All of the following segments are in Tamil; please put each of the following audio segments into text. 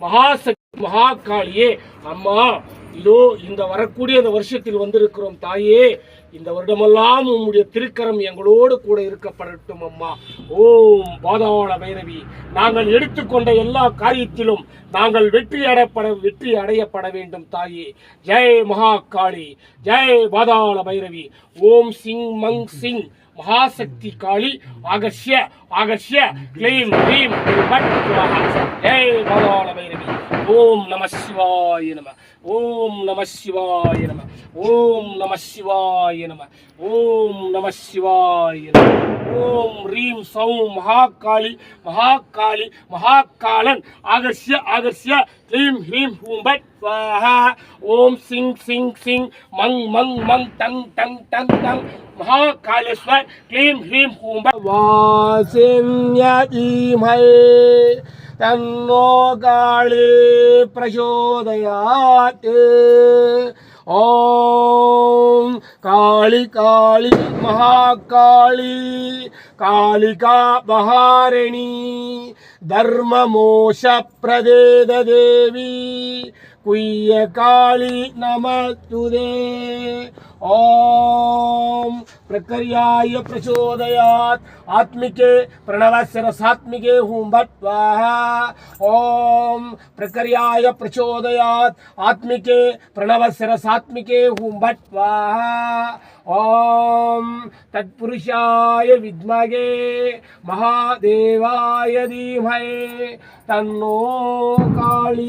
மகாசக்தி மகாகாளியே. அம்மா இதோ இந்த வரக்கூடிய இந்த வருஷத்தில் வந்திருக்கிறோம் தாயே. இந்த வருடமெல்லாம் உம்முடைய திருக்கரம் எங்களோடு கூட இருக்கப்படட்டும் அம்மா. ஓம் பாதாள பைரவி. நாங்கள் எடுத்துக்கொண்ட எல்லா காரியத்திலும் நாங்கள் வெற்றி அடையப்பட வெற்றி அடையப்பட வேண்டும் தாயே. ஜெய் மகாகாளி. ஜெய் பாதாள பைரவி. ஓம் சிங் மங் சிங். மகாசக்தி காளி ஆகர்ஷ்ய ஆகர்ஷ்ய கிளீம் க்ளீம் ஜெய் பாதாள பைரவி. ஓம் நம சிவாய நம. ஓம் நம சிவாய நம. ஓம் நம சிவாய நம. ஓம் நம சிவாய நம. ஓம் ரீம் சௌம் மகாகாளி மகாகாளி மகாகாலன் ஆகர்ஷ்ய ஆகர்ஷ்ய க்ளீம் ஹ்ரீம் ஹூம்பட் ஸ்வாஹா ஓம் சிங் சிங் சிங் மங் மங் மங் டங் டங் டங் டங் மகாகாலேஸ்வர் க்ளீம் ஹ்ரீம் ஹூம்பட். வாசிம்ய ஈமை தன்னோ காளி பிரச்சோதயாத் ஓ काली काली महाकाली कालिका वहारिणी धर्ममोषप्रदेददेवी குய்ய காளி நமத்துதே ओम प्रक्रियाय प्रचोदयात्। आत्मिके प्रणवसरसात्मिके हुम्बत्वाहा ओम प्रक्रियाय प्रचोदयात्। आत्मिके प्रणवसरसात्मिके हुम्बत्वाहा ओम तत्पुरुषाय विद्महे महादेवाय धीमहे। तन्नो काली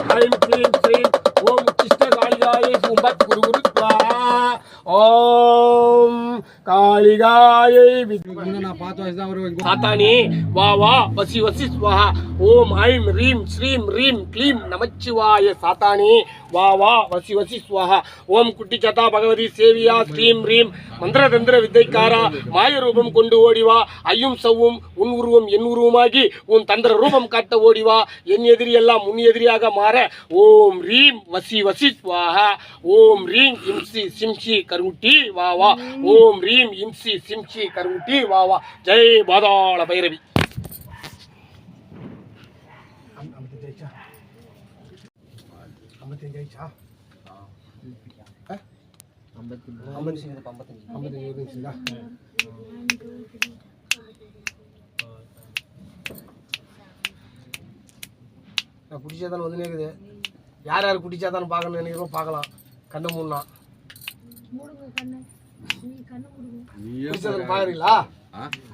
காளிகாயை தாத்தானே வா வா வசி வசி ஸ்வாஹா ஓம் ஐம் ரீம் ஸ்ரீம் ரீம் க்ளீம் நமச்சிவாய சாத்தானே. வா வா வசி வசி ஸ்வாஹா ஓம் குட்டி சதா பகவதி சேவியா ஸ்ரீம் ரீம். மந்திர தந்திர வித்தைக்காரா மாய ரூபம் கொண்டு ஓடிவா ஐயும் சவ்வும் உன் உருவம் என் உருவமாகி உன் தந்திர ரூபம் காட்ட ஓடிவா என் எதிரி எல்லாம் முன் எதிரியாக மாற. ஓம் ரீம் வசி வசி ஸ்வாஹா ஓம் ரீம் இம்சி சிம்சி கருங்குட்டி வா வா. ஓம் ரீம் இம்சி சிம்சி கருங்குட்டி வா வா. ஜெய் பாதாள பைரவி. நான் குடிச்சாதான் வந்து இருக்குது யார் யார் குடிச்சாதான் பார்க்கணும் நினைக்கிறோம் பார்க்கலாம். கண்ணு மூணா குடிச்சதுக்கு பாக்குறீங்களா?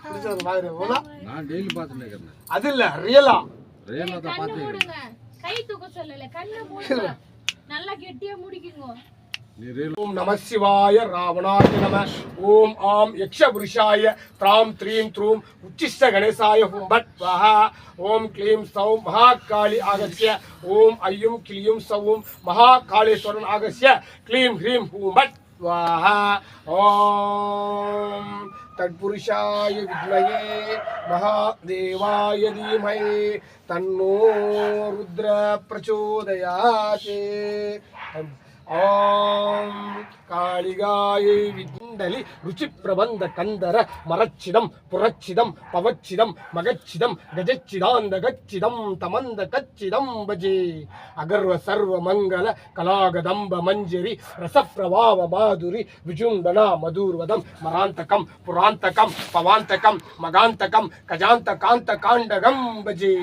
குடிச்சதுக்கு பாக்குறீங்களா நான் டெய்லி இருக்கிறேன் அது இல்ல ரியலா ரேல தான் கண்ணை மூடுங்க. கை தூக்க சொல்லல. கண்ணை மூடுங்க. நல்லா கெட்டியா முடிக்குங்க. ஓம் நம சிவாய ராவணாய நம. ஓம் ஆம் யக்ஷ புருஷாய திராம் த்ரீம் த்ரூம் உச்சிஷ்ட கணேசாய ஹும் பட் வஹா. ஓம் க்ளீம் சௌம் மகாகாளி ஆகசிய ஓம் ஐயும் கிளியும் சவும் மகாகாளேஸ்வரன் ஆகசிய க்ளீம் ஹ்ரீம் ஹூம் பட் வஹா. ஓம் தட்புருஷாய வித்மகே மகாதேவாய தீமஹி தன்னோ ருத்ர பிரச்சோதயாத் ஓம் காளிகாயை மண்டலி ருச்சி பிரபந்த கந்தர மரச்சிதம் புரட்சிதம் பவச்சிதம் மகச்சிதம் கஜச்சிதாந்த கச்சிதம் தமந்த கச்சிதம் பஜே. அகர்வ சர்வ மங்கள கலாகதம்ப மஞ்சரி ரசப்பிரவாவ மாதுரி விஜுண்டனா மதுர்வதம் மராந்தகம் புராந்தகம் பவாந்தகம் மகாந்தகம் கஜாந்த காந்த காண்டகம் பஜே.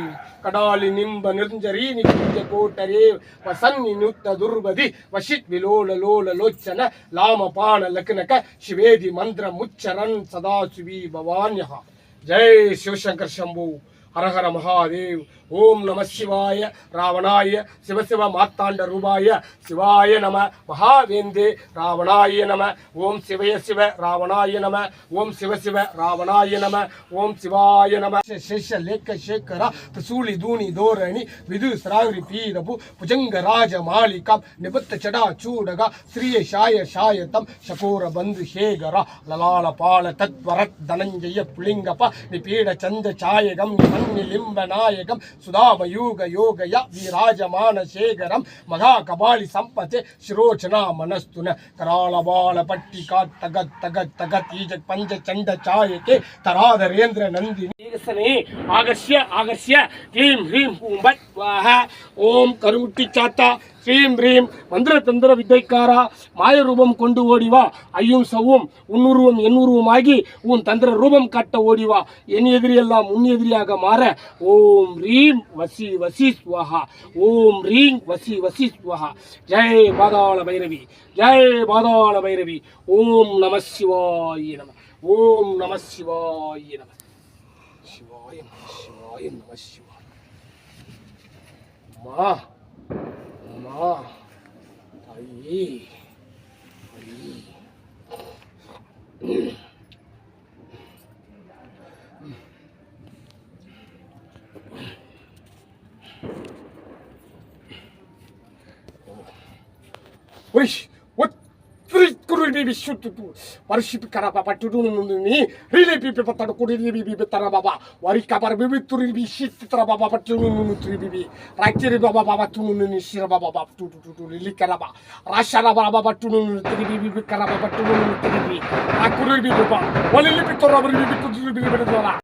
கடாலி நிம்ப நிர்ஞ்சரி நிகுஞ்ச கோட்டரே வசன்னி நுத்த துர்பதி வஷித் விலோல லோல லோச்சன லாம பாண லக்னக శివేది మంత్రముచ్చరన్ సదాశివీ భవాన్య జై శివశంకర్ శంభు ஹரஹர மகாதேவ். ஓம் நம சிவாய ராவணாய சிவசிவ மாத்தாண்ட ரூபாய சிவாய நம மகாவேந்தே ராவணாய நம. ஓம் சிவய சிவ ராவணாய நம. ஓம் சிவசிவ ராவணாய நம. ஓம் சிவாய நம. சேஷ லேக்க சேகரா திரிசூலி தூணி தோரணி விது ஸ்ராவிரி பீரபு புஜங்க ராஜ மாளிகாம் நிபத்த சடா சூடகா ஸ்ரீய ஷாய ஷாயத்தம் சகோர பந்து சேகரா லலால பால தத்வரத் தனஞ்சய புலிங்கப்பா நிபீட சந்த சாயகம் நிலம் நிலிம்ப நாயகம் சுதாமயூக யோகய வீராஜமான சேகரம் மகா கபாலி சம்பத்தே சிரோச்சனா மனஸ்துன கராளபால பட்டி காட் தகத் தகத் தகத் ஈஜ பஞ்ச சண்ட சாயகே தராதரேந்திர நந்தினி ஆகர்ஷிய ஆகர்ஷிய ஹ்ரீம் ஹ்ரீம் ஓம் கருமுட்டி சாத்தா ஸ்ரீம் ரீம் மந்திர தந்திர வித்தைக்காரா மாய ரூபம் கொண்டு ஓடிவா ஐயும் சவ்வும் உன்னுருவம் எண்ணுருவம் ஆகி உன் தந்திர ரூபம் காட்ட ஓடிவா என் எதிரியெல்லாம் உன் எதிரியாக மாற. ஓம் ரீம் வசி வசி ஸ்வஹா. ஓம் ரீம் வசி வசி ஸ்வஹா. ஜெய் பாதாள பைரவி. ஜெய் பாதாள பைரவி. ஓம் நம சிவாய நம. ஓம் நம சிவாய நம. சிவாய நம சிவாய நம சிவாய மா. அம்மா தாயி தாயி Uish, రిలేటివ్ విశ్వత్తు పరిశుద్ధి కరాప పట్టుడు నుండి రిలేటివ్ పెప్పతాడు కొడి రిబి బెత్తరా బాబా వారి కబర్ బిబిత్తు రిబి శిస్తర బాబా పట్టుడు నుండి రిబి రాజ్యరి బాబా బాబా తును నుండి శిర బాబా బాబా టుటు టుటు లిలి కరాబా రాశారా బాబా పట్టుడు నుండి రిబి కరాబా పట్టుడు నుండి రిబి ఆ కురిబి బాబా వాళ్ళు లిపి తొరబరి బిబిత్తు రిబి బెడదోరా